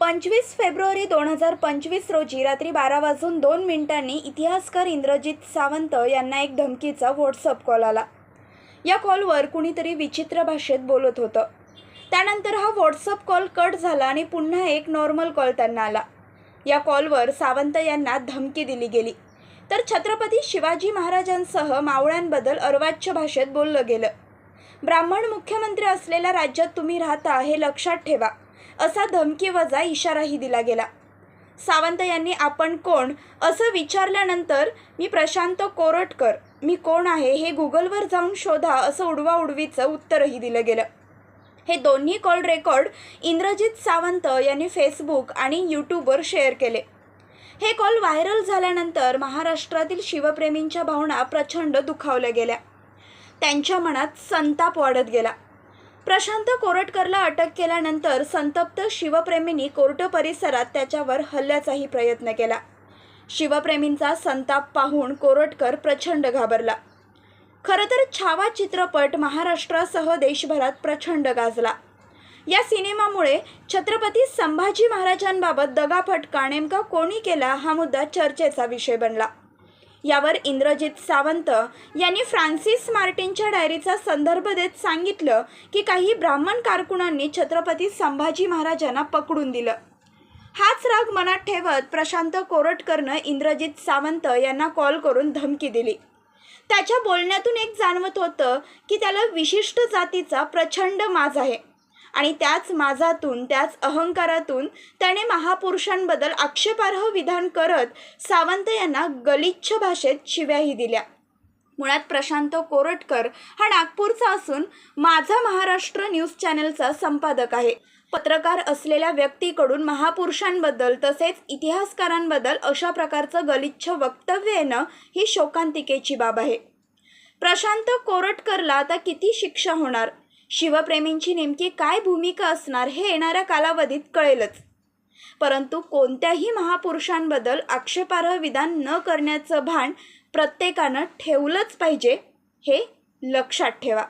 पंचवीस फेब्रुवारी दोन हजार पंचवीस रोजी रात्री बारा वाजून दोन मिनिटांनी इतिहासकार इंद्रजित सावंत यांना एक धमकीचा व्हॉट्सअप कॉल आला. या कॉलवर कुणीतरी विचित्र भाषेत बोलत होतं. त्यानंतर हा व्हॉट्सअप कॉल कट झाला आणि पुन्हा एक नॉर्मल कॉल त्यांना आला. या कॉलवर सावंत यांना धमकी दिली गेली. तर छत्रपती शिवाजी महाराजांसह मावळ्यांबद्दल अर्वाच्य भाषेत बोललं गेलं. ब्राह्मण मुख्यमंत्री असलेल्या राज्यात तुम्ही राहता हे लक्षात ठेवा. असा धमकीवजा इशाराही दिला गेला. सावंत यांनी आपण कोण असं विचारल्यानंतर मी प्रशांत कोरटकर मी कोण आहे हे गुगलवर जाऊन शोधा असं उडवा उडवीचं उत्तरही दिलं गेलं. हे दोन्ही कॉल रेकॉर्ड इंद्रजित सावंत यांनी फेसबुक आणि यूट्यूबवर शेअर केले. हे कॉल व्हायरल झाल्यानंतर महाराष्ट्रातील शिवप्रेमींच्या भावना प्रचंड दुखावल्या गेल्या. त्यांच्या मनात संताप वाढत गेला. प्रशांत कोरटकरला अटक केल्यानंतर संतप्त शिवप्रेमींनी कोर्ट परिसरात त्याच्यावर हल्ल्याचाही प्रयत्न केला. शिवप्रेमींचा संताप पाहून कोरटकर प्रचंड घाबरला. खरं तर छावा चित्रपट महाराष्ट्रासह देशभरात प्रचंड गाजला. या सिनेमामुळे छत्रपती संभाजी महाराजांबाबत दगाफटका नेमका कोणी केला हा मुद्दा चर्चेचा विषय बनला. यावर इंद्रजित सावंत यांनी फ्रान्सिस मार्टिनच्या डायरीचा संदर्भ देत सांगितलं की काही ब्राह्मण कारकुनांनी छत्रपती संभाजी महाराजांना पकडून दिलं. हाच राग मनात ठेवत प्रशांत कोरटकरनं इंद्रजित सावंत यांना कॉल करून धमकी दिली. त्याच्या बोलण्यातून एक जाणवत होतं की त्याला विशिष्ट जातीचा प्रचंड माज आहे. आणि त्याच माजातून त्याच अहंकारातून त्याने महापुरुषांबद्दल आक्षेपार्ह विधान करत सावंत यांना गलिच्छ भाषेत शिव्याही दिल्या. मुळात प्रशांत कोरटकर हा नागपूरचा असून माझा महाराष्ट्र न्यूज चॅनलचा संपादक आहे. पत्रकार असलेल्या व्यक्तीकडून महापुरुषांबद्दल तसेच इतिहासकारांबद्दल अशा प्रकारचं गलिच्छ वक्तव्य येणं ही शोकांतिकेची बाब आहे. प्रशांत कोरटकरला आता किती शिक्षा होणार? शिवप्रेमींची नेमकी काय भूमिका असणार हे येणाऱ्या कालावधीत कळेलच. परंतु कोणत्याही महापुरुषांबद्दल आक्षेपार्ह विधान न करण्याचं भान प्रत्येकानं ठेवलंच पाहिजे हे लक्षात ठेवा.